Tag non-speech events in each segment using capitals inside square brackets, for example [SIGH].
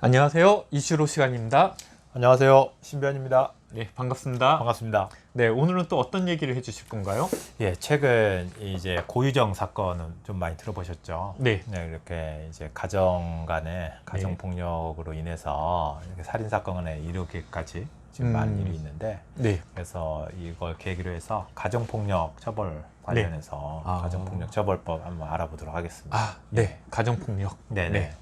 안녕하세요. 이슈로 시간입니다. 안녕하세요. 신변입니다. 네, 반갑습니다. 반갑습니다. 네, 오늘은 또 어떤 얘기를 해주실 건가요? 예, 최근 이제 고유정 사건은 좀 많이 들어보셨죠? 네, 이렇게 이제 가정 간의 가정 폭력으로 인해서 이렇게 살인 사건에 이르기까지 지금 음. 많은 일이 있는데 네, 그래서 이걸 계기로 해서 가정 폭력 처벌 관련해서 아. 가정 폭력 처벌법 한번 알아보도록 하겠습니다. 아, 네, 가정 폭력. 네네. 네.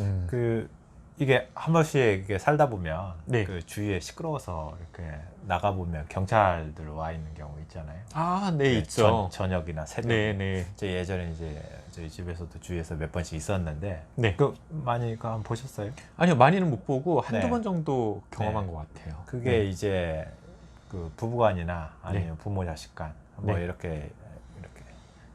음, 그 이게 한 번씩 이게 살다 보면 네. 그 주위에 시끄러워서 이렇게 나가 보면 경찰들 와 있는 경우 있잖아요. 아, 네, 네, 있죠. 저, 저녁이나 새벽. 네, 네, 제 예전에 이제 저희 집에서도 주위에서 몇 번씩 있었는데 네. 그 많이 그 한번 보셨어요? 아니요, 많이는 못 보고 한두 네. 번 정도 경험한 네. 것 같아요. 그게 네. 이제 그 부부간이나 아니면 부모 자식간 뭐 네. 이렇게 이렇게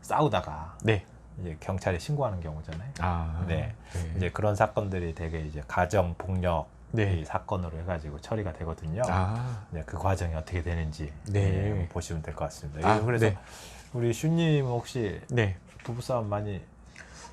싸우다가 네. 이제 경찰에 신고하는 경우잖아요. 아, 네. 네. 이제 그런 사건들이 되게 이제 가정 폭력 네. 이 사건으로 해가지고 처리가 되거든요. 아, 네, 그 과정이 어떻게 되는지 네. 네, 보시면 될 것 같습니다. 아, 그래서 네. 우리 슈님 혹시 네. 부부싸움 많이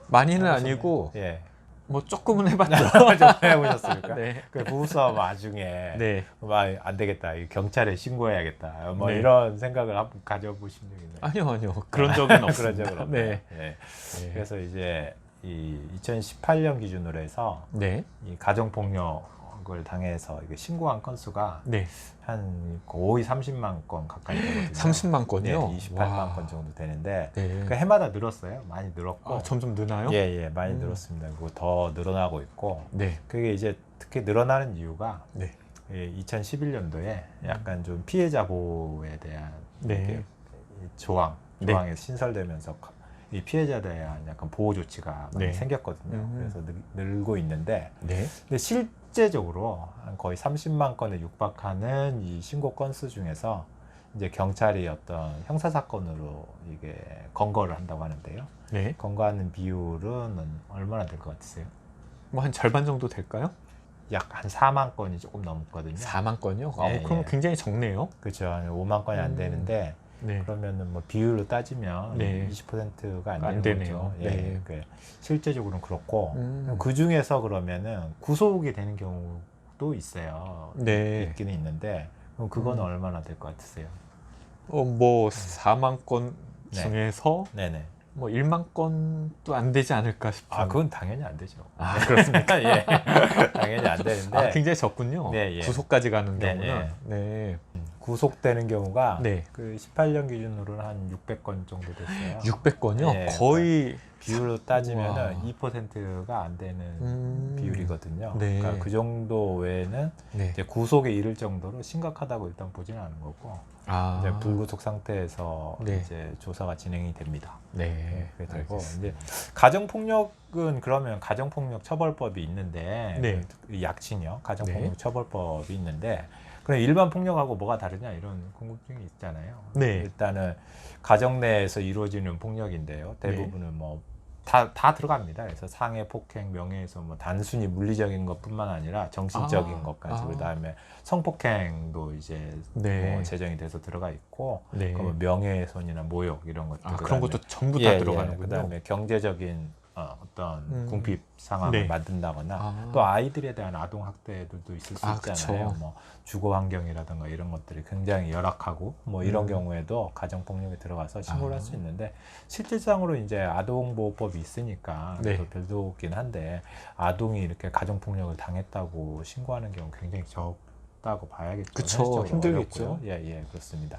많이는? 아니고 예 뭐 조금은 해봤죠. [LAUGHS] 좀 해보셨습니까? 네. 그 부부싸움 와중에 네. 막안 되겠다 이 경찰에 신고해야겠다 뭐 네. 이런 생각을 한번 가져보신 적 있나요? 아니요, 아니요. 그런 [LAUGHS] 적은 없습니다. 그런 적은 없 네. 네. 예. 네. 그래서 이제 이 2018년 기준으로 해서 네. 이 가정 폭력 을 당해서 이게 신고한 건수가 네. 한 거의 30만 건 가까이 되거든요. 30만 건이요? 네, 28만 와. 건 정도 되는데 네. 그 해마다 늘었어요. 많이 늘었고. 아, 점점 느나요? 예, 예, 많이 음. 늘었습니다. 그리고 더 늘어나고 있고. 네. 그게 이제 특히 늘어나는 이유가 네. 2011년도에 약간 좀 피해자 보호에 대한 네. 조항, 네. 조항이 신설되면서 이 피해자에 대한 약간 보호 조치가 많이 네. 생겼거든요. 음. 그래서 늘, 늘고 있는데, 네. 근데 실 제적으로 한 거의 30만 건에 육박하는 이 신고 건수 중에서 이제 경찰이 어떤 형사 사건으로 이게 검거를 한다고 하는데요. 네. 검거하는 비율은 얼마나 될 것 같으세요? 뭐 한 절반 정도 될까요? 약 한 4만 건이 조금 넘거든요. 4만 건요? 아, 예, 그럼 예. 굉장히 적네요. 그렇죠. 한 5만 건이 안 음. 되는데 네. 그러면은 뭐 비율로 따지면 네. 20%가 안, 안 되는 되네요. 거죠. 예, 네. 그 실제적으로는 그렇고 음. 그 중에서 그러면은 구속이 되는 경우도 있어요. 네. 있기는 있는데 그럼 그건 음. 얼마나 될 것 같으세요? 어, 뭐 4만 건 네. 중에서 네네. 뭐 1만 건도 안 되지 않을까 싶은. 아 그건 당연히 안 되죠. 아, 그렇습니까? [LAUGHS] 예, [LAUGHS] 당연히 안 되는데 아, 굉장히 적군요. 네, 예. 구속까지 가는 네, 경우는. 네. 구속되는 경우가 네. 그 18년 기준으로는 한 600건 정도 됐어요. 600건요? 예, 거의 비율로 따지면은 우와. 2%가 안 되는 음. 비율이거든요. 네. 그러니까 그 정도 외에는 네. 이제 구속에 이를 정도로 심각하다고 일단 보지는 않은 거고 아. 이제 불구속 상태에서 네. 이제 조사가 진행이 됩니다. 네. 그게 되고. 이제 가정 폭력은 그러면 가정 폭력 처벌법이 있는데 네. 그 약칭이요. 가정 네. 폭력 처벌법이 있는데 그럼 일반 폭력하고 뭐가 다르냐 이런 궁금증이 있잖아요. 네. 일단은 가정 내에서 이루어지는 폭력인데요. 대부분은 뭐 다, 다 들어갑니다. 그래서 상해, 폭행, 명예훼손, 뭐 단순히 물리적인 것뿐만 아니라 정신적인 아, 것까지, 아. 그다음에 성폭행도 이제 네. 뭐 제정이 돼서 들어가 있고, 네. 그러면 명예훼손이나 모욕 이런 것들, 아, 그런 것도 전부 다 예, 들어가는군요. 예, 그다음에 경제적인 어, 떤 음. 궁핍 상황을 네. 만든다거나 아. 또 아이들에 대한 아동 학대들도 있을 수 아, 있잖아요. 그쵸. 뭐 주거 환경이라든가 이런 것들이 굉장히 열악하고 뭐 이런 음. 경우에도 가정 폭력에 들어가서 신고를 아. 할수 있는데 실질상으로 이제 아동 보호법이 있으니까 네. 또 별도긴 한데 아동이 이렇게 가정 폭력을 당했다고 신고하는 경우 굉장히 적 다고 봐야겠죠. 그쵸, 힘들겠죠. 예, 예, 그렇습니다.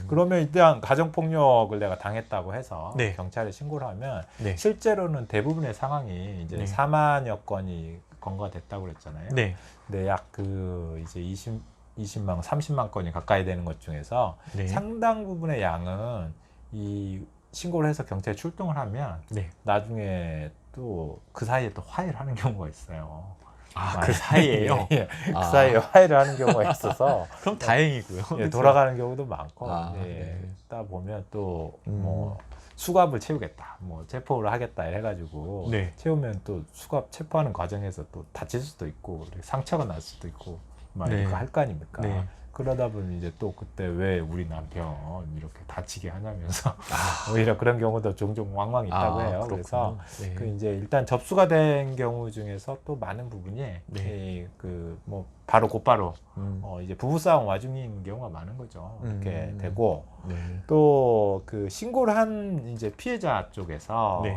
음. 그러면 일단 가정 폭력을 내가 당했다고 해서 네. 경찰에 신고를 하면 네. 실제로는 대부분의 상황이 이제 네. 4만여 건이 검거가 됐다고 그랬잖아요. 네. 근데 약 그 이제 20 20만 30만 건이 가까이 되는 것 중에서 네. 상당 부분의 양은 이 신고를 해서 경찰에 출동을 하면 네. 나중에 또 그 사이에 또 화해를 하는 경우가 있어요. 아. 그 사이에요? [LAUGHS] 예, 예. 아. 그 사이에 화해를 하는 경우가 있어서 [LAUGHS] 그럼 다행이고요. 예, 그쵸? 돌아가는 경우도 많고 아, 예, 네. 따 보면 또 음. 뭐 수갑을 채우겠다, 뭐 체포를 하겠다 해가지고 네. 채우면 또 수갑 체포하는 과정에서 또 다칠 수도 있고 상처가 날 수도 있고 막 네. 이거 할 거 아닙니까? 네. 그러다 보니 이제 또 그때 왜 우리 남편 이렇게 다치게 하냐면서 아, [LAUGHS] 오히려 그런 경우도 종종 왕왕 있다고 해요. 그래서 네. 그 이제 일단 접수가 된 경우 중에서 또 많은 부분이 네. 그뭐 바로 곧바로 음, 어 이제 부부 싸움 와중인 경우가 많은 거죠. 이렇게 음. 되고 네. 또그 신고를 한 이제 피해자 쪽에서 네.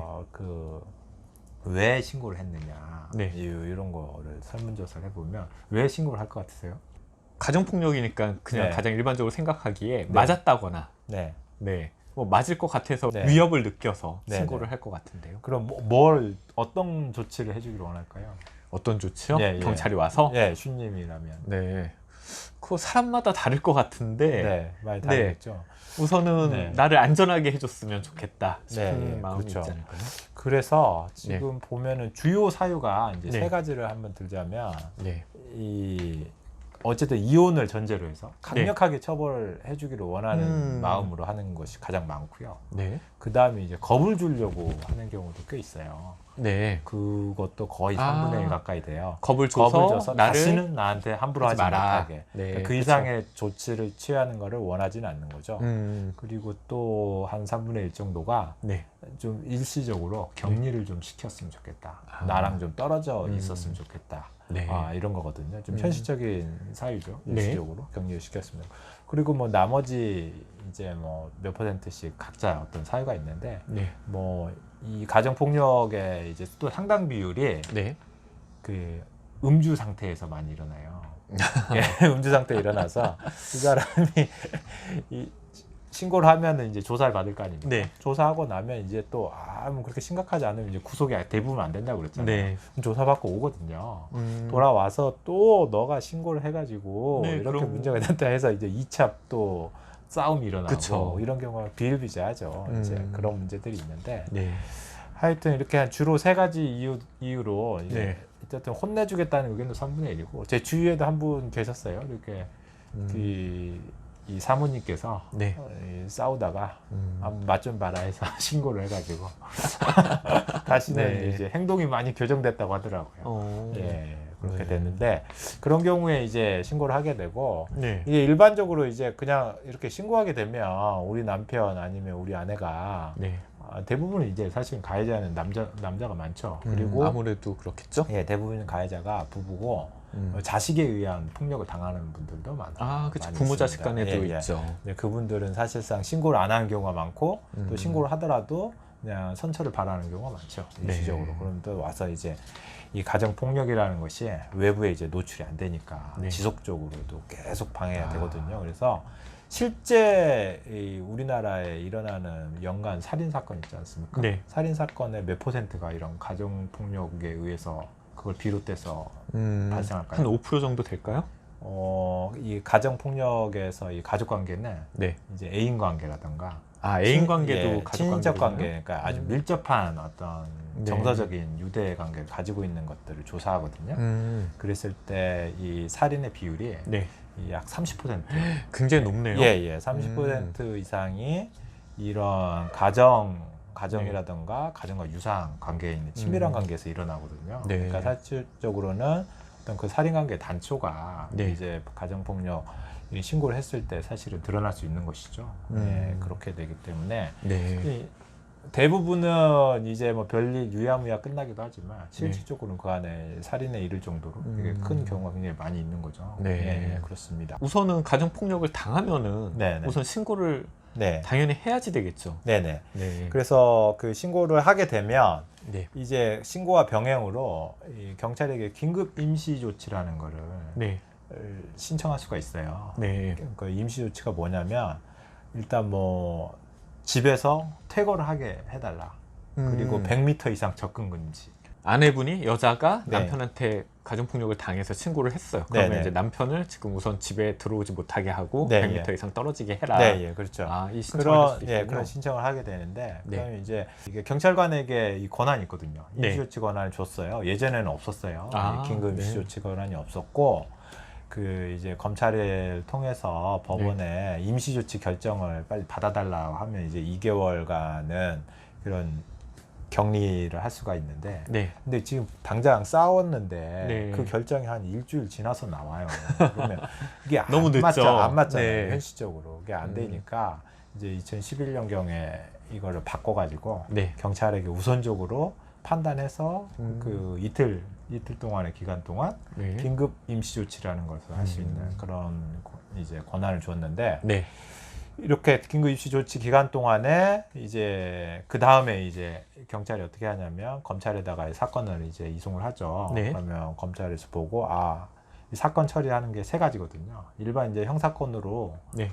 그왜 신고를 했느냐 네. 이, 이런 거를 설문조사를 해보면 왜 신고를 할 것 같으세요? 가정폭력이니까 그냥 네. 가장 일반적으로 생각하기에 맞았다거나 네. 네. 뭐 맞을 것 같아서 네. 위협을 느껴서 네, 신고를 네. 할것 같은데요. 그럼 뭐, 뭘 어떤 조치를 해주기를 원할까요? 어떤 조치요? 예, 예. 경찰이 와서? 예, 슈님이라면. 네. 그 사람마다 다를 것 같은데 네, 많이 네. 다르겠죠. 우선은 네. 나를 안전하게 해줬으면 좋겠다 싶은 네, 네, 마음이 그렇죠. 않을까요? 그래서 지금 보면은 주요 사유가 이제 네. 세 가지를 한번 들자면 네. 이 어쨌든 이혼을 전제로 해서 강력하게 처벌해 주기를 원하는 음. 마음으로 하는 것이 가장 많고요. 네. 그 다음에 이제 겁을 주려고 하는 경우도 꽤 있어요. 네. 그것도 거의 아. 3분의 1 가까이 돼요. 겁을 줘서, 겁을 줘서 다시는 나한테 함부로 하지 마라. 못하게. 네. 그러니까 그. 이상의 조치를 취하는 것을 원하지는 않는 거죠. 음. 그리고 또 한 3분의 1 정도가 네. 좀 일시적으로 격리를 좀 시켰으면 좋겠다. 아. 나랑 좀 떨어져 음. 있었으면 좋겠다. 네. 아, 이런 거거든요. 좀 음. 현실적인 사유죠. 네. 일시적으로 격리를 시켰습니다. 그리고 뭐 나머지 이제 뭐 몇 퍼센트씩 각자 어떤 사유가 있는데 네. 뭐이 가정 폭력의 이제 또 상당 비율이 네. 그 음주 상태에서 많이 일어나요. [LAUGHS] 예, 음주 상태 에 일어나서 그 사람이 [LAUGHS] 이 신고를 하면은 이제 조사를 받을 거 아닙니까? 네. 조사하고 나면 이제 또 아, 뭐 그렇게 심각하지 않으면 이제 구속이 대부분 안 된다고 그랬잖아요. 네. 조사받고 오거든요. 음. 돌아와서 또 너가 신고를 해가지고 네, 이렇게 그럼- 문제가 됐다 해서 이제 2차 또 싸움이 일어나고 그쵸. 이런 경우가 비일비재하죠. 이제 음. 그런 문제들이 있는데 네. 하여튼 이렇게 한 주로 세 가지 이유, 이유로 이제 네. 어쨌든 혼내주겠다는 의견도 3분의 1이고 제 주위에도 한 분 계셨어요. 이렇게 음. 이, 이 사모님께서 네. 어, 이 싸우다가 음. 맛좀 봐라 해서 [LAUGHS] 신고를 해가지고 [LAUGHS] 다시는 네. 이제 행동이 많이 교정됐다고 하더라고요. 어. 예, 그렇게 네. 됐는데 그런 경우에 이제 신고를 하게 되고 네. 이게 일반적으로 이제 그냥 이렇게 신고하게 되면 우리 남편 아니면 우리 아내가 네. 아, 대부분 이제 사실 가해자는 남자 남자가 많죠. 그리고 음, 아무래도 그렇겠죠. 예, 대부분 가해자가 부부고 음. 어, 자식에 의한 폭력을 당하는 분들도 많아요. 아, 그렇죠. 부모 자식. 간에도 예, 예. 있죠. 근데 그분들은 사실상 신고를 안 하는 경우가 많고 또 음. 신고를 하더라도 그냥 선처를 바라는 경우가 많죠. 네. 일시적으로. 그럼 또 와서 이제 이 가정 폭력이라는 것이 외부에 이제 노출이 안 되니까 네. 지속적으로도 계속 방해가 아. 되거든요. 그래서 실제 이 우리나라에 일어나는 연간 살인 사건 있지 않습니까? 네. 살인 사건의 몇 퍼센트가 이런 가정 폭력에 의해서 그걸 비롯돼서 음, 발생할까요? 한 5% 정도 될까요? 어, 이 가정 폭력에서 이 가족 관계는 네. 이제 애인 관계라든가 아, 애인 친- 관계도 예, 가족 관계군요? 관계, 그러니까 아주 음. 밀접한 어떤 네. 정서적인 유대 관계를 가지고 있는 것들을 조사하거든요. 음. 그랬을 때 이 살인의 비율이 네. 이 약 30%, [GASPS] 굉장히 높네요. 예, 예, 30% 이상이 이런 가정 가정이라든가 가정과 유사한 관계에 있는 친밀한 음. 관계에서 일어나거든요. 네. 그러니까 사실적으로는 어떤 그 살인 관계 단초가 네. 이제 가정 폭력 신고를 했을 때 사실은 드러날 수 있는 것이죠. 음. 네, 그렇게 되기 때문에 네. 이 대부분은 이제 뭐 별일 유야무야 끝나기도 하지만 네. 실질적으로는 그 안에 살인에 이를 정도로 되게 음. 큰 경우가 굉장히 많이 있는 거죠. 네. 예, 그렇습니다. 우선은 가정 폭력을 당하면은 네, 네. 우선 신고를 네, 당연히 해야지 되겠죠. 네, 네. 네. 그래서 그 신고를 하게 되면 네. 이제 신고와 병행으로 이 경찰에게 긴급 임시 조치라는 거를 네. 신청할 수가 있어요. 네. 그 임시 조치가 뭐냐면 일단 뭐 집에서 퇴거를 하게 해달라. 그리고 음. 100m 이상 접근 금지. 아내분이 여자가 네. 남편한테 가정 폭력을 당해서 신고를 했어요. 그러면 네, 네. 이제 남편을 지금 우선 집에 들어오지 못하게 하고 네, 100m 예. 이상 떨어지게 해라. 네, 예, 그렇죠. 아, 이 신청을 그런 예. 그런 신청을 하게 되는데 네. 그러면 이제 이게 경찰관에게 이 권한이 있거든요. 네. 임시조치 권한을 줬어요. 예전에는 없었어요. 아, 이 긴급 네. 임시조치 권한이 없었고 그 이제 검찰을 통해서 법원에 네. 임시 조치 결정을 빨리 받아달라고 하면 이제 2개월간은 그런 격리를 할 수가 있는데 네. 근데 지금 당장 싸웠는데 네. 그 결정이 한 일주일 지나서 나와요. 그러면 [LAUGHS] 이게 안 너무 늦죠. 맞죠. 안 맞잖아요. 네. 현실적으로 그게 안 음. 되니까 이제 2011년 경에 이거를 바꿔가지고 네. 경찰에게 우선적으로 판단해서 음. 그 이틀 이틀 동안의 기간 동안 네. 긴급 임시 조치라는 것을 할수 음. 있는 그런 고- 이제 권한을 줬는데 네. 이렇게 긴급 입시 조치 기간 동안에 이제 그 다음에 이제 경찰이 어떻게 하냐면 검찰에다가 이 사건을 이제 이송을 하죠. 네. 그러면 검찰에서 보고 아, 이 사건 처리하는 게 세 가지거든요. 일반 이제 형사건으로 네.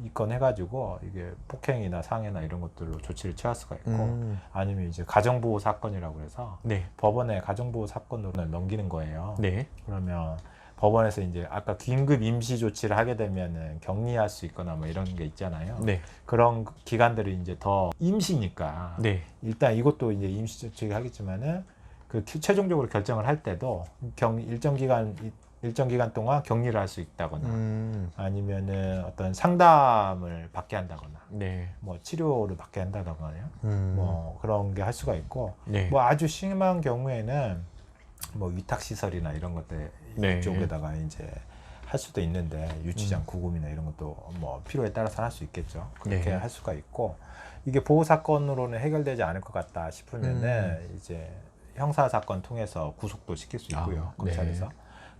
우- 입건해가지고 이게 폭행이나 상해나 이런 것들로 조치를 취할 수가 있고 음. 아니면 이제 가정보호 사건이라고 해서 네. 법원에 가정보호 사건으로 넘기는 거예요. 네. 그러면 법원에서 이제 아까 긴급 임시 조치를 하게 되면은 격리할 수 있거나 뭐 이런 게 있잖아요. 네. 그런 기간들이 이제 더 임시니까 네. 일단 이것도 이제 임시 조치가 하겠지만은 그 기- 최종적으로 결정을 할 때도 경 일정 기간 이- 일정 기간 동안 격리를 할 수 있다거나 음. 아니면은 어떤 상담을 받게 한다거나 네. 뭐 치료를 받게 한다거나요. 음. 뭐 그런 게 할 수가 있고 네. 뭐 아주 심한 경우에는 뭐 위탁 시설이나 이런 것들 네. 쪽에다가 이제 할 수도 있는데 유치장 음. 구금이나 이런 것도 뭐 필요에 따라서 할 수 있겠죠. 그렇게 네. 할 수가 있고 이게 보호 사건으로는 해결되지 않을 것 같다 싶으면은 음. 이제 형사 사건 통해서 구속도 시킬 수 있고요. 아, 검찰에서 네.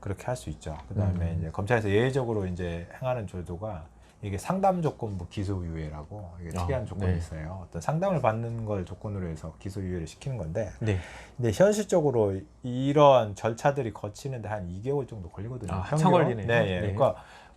그렇게 할 수 있죠. 그 다음에 음. 이제 검찰에서 예외적으로 이제 행하는 조도가 이게 상담 조건부 기소유예라고 이게 아, 특이한 조건이 네. 있어요. 어떤 상담을 받는 걸 조건으로 해서 기소유예를 시키는 건데 네. 근데 현실적으로 이런 절차들이 거치는데 한 2개월 정도 걸리거든요. 아, 한참. 걸리네요. 네, 예. 네. 그러니까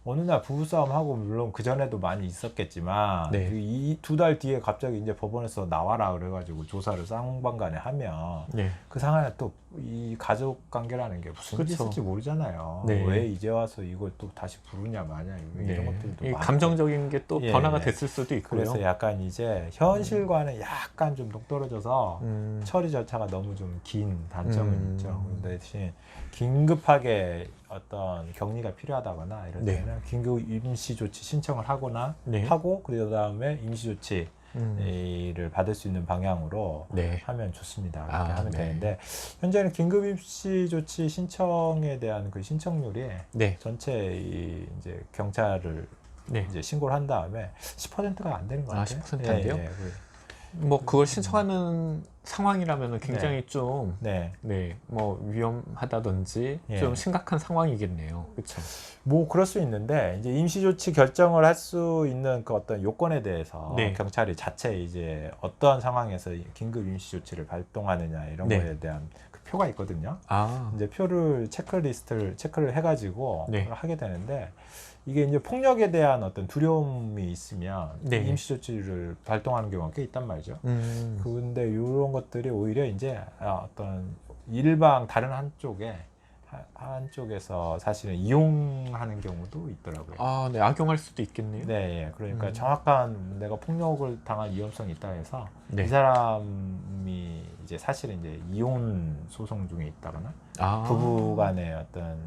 어느 날 부부싸움 하고 물론 그 전에도 많이 있었겠지만 네. 이두 달 뒤에 갑자기 이제 법원에서 나와라 그래가지고 조사를 쌍방간에 하면 네. 그 상황에 또 이 가족 관계라는 게 무슨 그쵸. 있을지 모르잖아요. 네. 왜 이제 와서 이걸 또 다시 부르냐 마냐 이런 네. 것들도. 감정적인 게또 예, 변화가 예. 됐을 수도 있고요. 그래서 약간 이제 현실과는 약간 좀 동떨어져서 음. 처리 절차가 너무 좀 긴 단점은 음. 있죠. 대신 긴급하게 어떤 격리가 필요하다거나 이럴 네. 때는 긴급 임시 조치 신청을 하거나 네. 하고 그 다음에 임시 조치를 음. 받을 수 있는 방향으로 네. 하면 좋습니다. 그렇게 아, 하면 네. 되는데 현재는 긴급 임시 조치 신청에 대한 그 신청률이 네. 전체 이 이제 경찰을 네. 이제 신고를 한 다음에 10%가 안 되는 것 아, 같아요. 10%안 돼요? 예, 예. 그- 뭐 그걸 신청하는 상황이라면 굉장히 좀 네. 네, 뭐 위험하다든지 예. 좀 심각한 상황이겠네요. 그렇죠. 뭐 그럴 수 있는데 이제 임시 조치 결정을 할 수 있는 그 어떤 요건에 대해서 네. 경찰이 자체 이제 어떠한 상황에서 이 긴급 임시 조치를 발동하느냐 이런 네. 거에 대한 그 표가 있거든요. 아, 이제 표를 체크리스트를 체크를 해 가지고 네. 하게 되는데 이게 이제 폭력에 대한 어떤 두려움이 있으면 네. 임시 조치를 발동하는 경우가 꽤 있단 말이죠. 음, 근데 이런 것들이 오히려 이제 아, 어떤 일방 다른 한쪽에 하- 한쪽에서 사실은 이용하는 경우도 있더라고요. 아, 네, 악용할 수도 있겠네요. 네, 예. 그러니까 음. 정확한 내가 폭력을 당할 위험성이 있다 해서 네. 이 사람이 이제 사실은 이제 이혼 소송 중에 있다거나 아, 부부 간의 어떤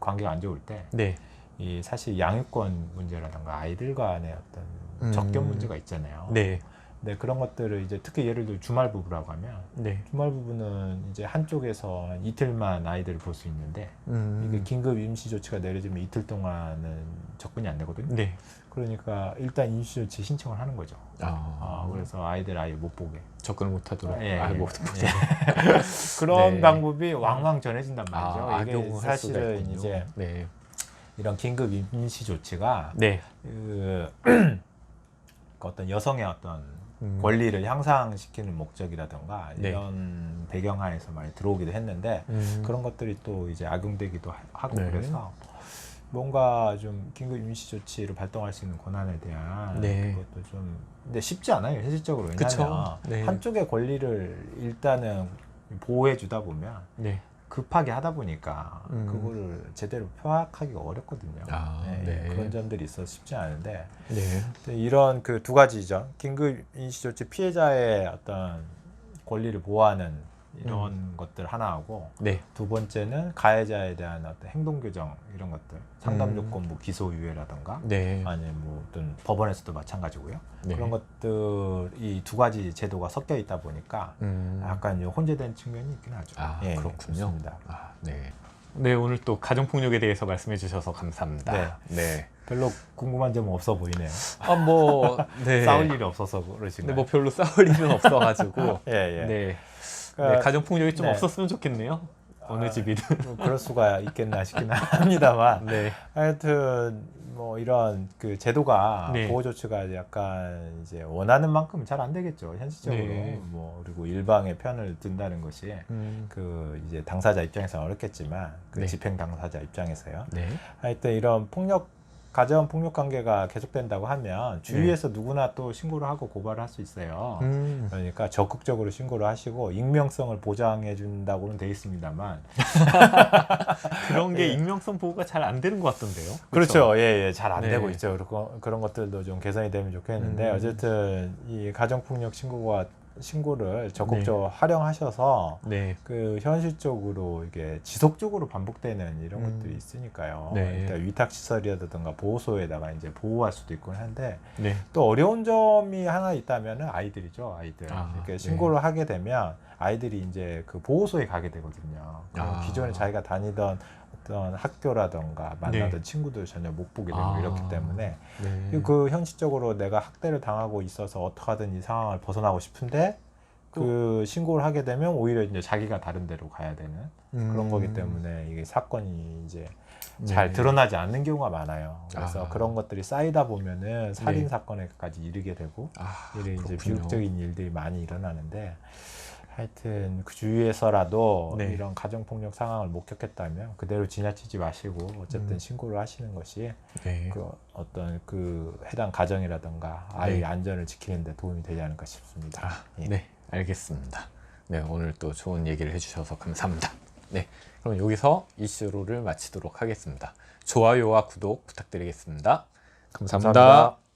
관계가 안 좋을 때 네, 이 사실 양육권 문제라든가 아이들 간의 어떤 음. 적견 문제가 있잖아요. 네, 네, 그런 것들을 이제 특히 예를 들어 주말 부부라고 하면 네, 주말 부부는 이제 한쪽에서 한 이틀만 아이들을 볼 수 있는데 음, 이게 긴급 임시 조치가 내려지면 이틀 동안은 접근이 안 되거든요. 네, 그러니까 일단 임시 조치 신청을 하는 거죠. 아, 아, 그래서 아이들 아예 못 보게. 접근을 못하도록. 예, 아, 예. 못 보게. [LAUGHS] 그런 네. 방법이 왕왕 전해진단 말이죠. 아, 이게 사실은. 이제 네, 이런 긴급 임시 조치가 네, 그, 그 [CLEARS THROAT] 어떤 여성의 어떤 음, 권리를 향상시키는 목적이라든가 네. 이런 배경하에서 많이 들어오기도 했는데 음, 그런 것들이 또 이제 악용되기도 하- 하고 네. 그래서 뭔가 좀 긴급 임시 조치를 발동할 수 있는 권한에 대한 네. 그것도 좀 근데 쉽지 않아요 현실적으로 왜냐하면. 네. 한쪽의 권리를 일단은 보호해 주다 보면 네, 급하게 하다 보니까 음. 그거를 제대로 파악하기가 어렵거든요. 아, 네, 네. 그런 점들이 있어 서 쉽지 않은데 네, 이런 그 두 가지 죠. 긴급 임시 조치 피해자의 어떤 권리를 보호하는 이런 것들 하나하고 네. 두 번째는 가해자에 대한 어떤 행동 규정 이런 것들 상담 음. 요건 뭐 기소 유예라든가 네. 아니면 뭐 어떤 법원에서도 마찬가지고요. 네. 그런 것들 이 두 가지 제도가 섞여 있다 보니까 음. 약간 좀 혼재된 측면이 있긴 하죠. 아, 예, 그렇군요. 아, 네. 네, 오늘 또 가정폭력에 대해서 말씀해 주셔서 감사합니다. 네. 네. 별로 궁금한 점은 없어 보이네요. 아, 뭐, [LAUGHS] 네. 싸울 일이 없어서 그러신가요? 뭐 별로 싸울 일은 없어가지고. [LAUGHS] 예, 예. 네. 네. 그러니까 가정폭력이 좀 네. 없었으면 좋겠네요. 어느 아, 집이든. 뭐 그럴 수가 있겠나 싶긴 합니다만 [LAUGHS] 네. 하여튼 뭐 이런 그 제도가 네. 보호 조치가 약간 이제 원하는 만큼 잘 안 되겠죠 현실적으로 네. 뭐 그리고 일방의 편을 든다는 것이 음. 그 이제 당사자 입장에서 어렵겠지만 그 네. 집행 당사자 입장에서요 네. 하여튼 이런 폭력 가정 폭력 관계가 계속된다고 하면 주위에서 누구나 또 신고를 하고 고발을 할 수 있어요. 네. 음. 그러니까 적극적으로 신고를 하시고 익명성을 보장해 준다고는 돼 있습니다만 [LAUGHS] 그런 게 예. 익명성 보호가 잘 안 되는 것 같던데요. 그렇죠. 예, 예. 잘안 네. 되고 있죠. 그런 그런 것들도 좀 개선이 되면 좋겠는데 음. 어쨌든 이 가정 폭력 신고가 신고를 적극적으로 네. 활용하셔서 네. 그 현실적으로 이게 지속적으로 반복되는 이런 음. 것들이 있으니까요. 네. 일단 위탁 시설이라든가 보호소에다가 이제 보호할 수도 있고 한데 네. 또 어려운 점이 하나 있다면은 아이들이죠. 아이들. 아, 이렇게 네. 신고를 하게 되면 아이들이 이제 그 보호소에 가게 되거든요. 아. 기존에 자기가 다니던 어떤 학교라던가 만나던 네. 친구들 전혀 못 보게 되고 아. 이렇기 때문에 네. 그 현실적으로 내가 학대를 당하고 있어서 어떻게든 이 상황을 벗어나고 싶은데 그 신고를 하게 되면 오히려 이제 자기가 다른 데로 가야 되는 그런 음. 거기 때문에 이게 사건이 이제 잘 네. 드러나지 않는 경우가 많아요. 그래서 아. 그런 것들이 쌓이다 보면은 살인 네. 사건에까지 이르게 되고 아, 이런 이제. 비극적인 일들이 많이 일어나는데 하여튼 그 주위에서라도 네. 이런 가정 폭력 상황을 목격했다면 그대로 지나치지 마시고 어쨌든 음. 신고를 하시는 것이 네. 그 어떤 그 해당 가정이라든가 아이의 네. 안전을 지키는 데 도움이 되지 않을까 싶습니다. 아, 예. 네, 알겠습니다. 네, 오늘 또 좋은 얘기를 해주셔서 감사합니다. 네, 그럼 여기서 이슈로를 마치도록 하겠습니다. 좋아요와 구독 부탁드리겠습니다 감사합니다. 감사합니다.